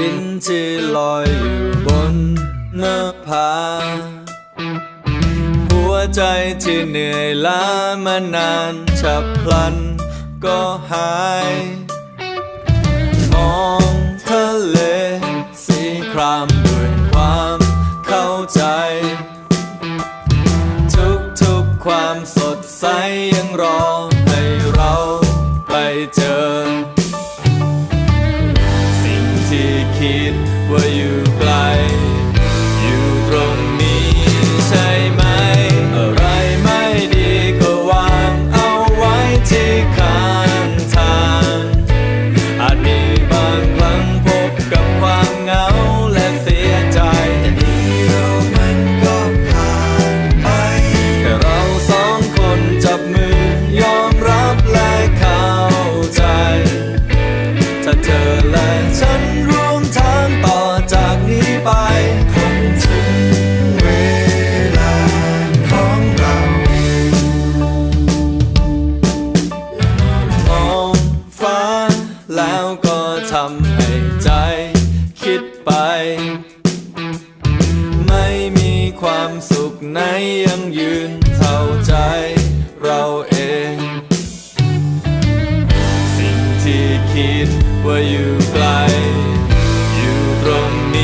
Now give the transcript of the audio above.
ดินที่ลอยอยู่บนเน้าผาหัวใจที่เหนื่อยล้ามานานฉับพลันก็หายมองทะเลสีครามด้วยความเข้าใจ ทุกทุกความสดใสยังรอให้เราไปเจอ คิดว่าอยู่ไกล แล้วก็ทำให้ใจคิดไป ไม่มีความสุขไหนยังยืนเท่าใจเราเอง สิ่งที่คิดว่าอยู่ไกล อยู่ตรงนี้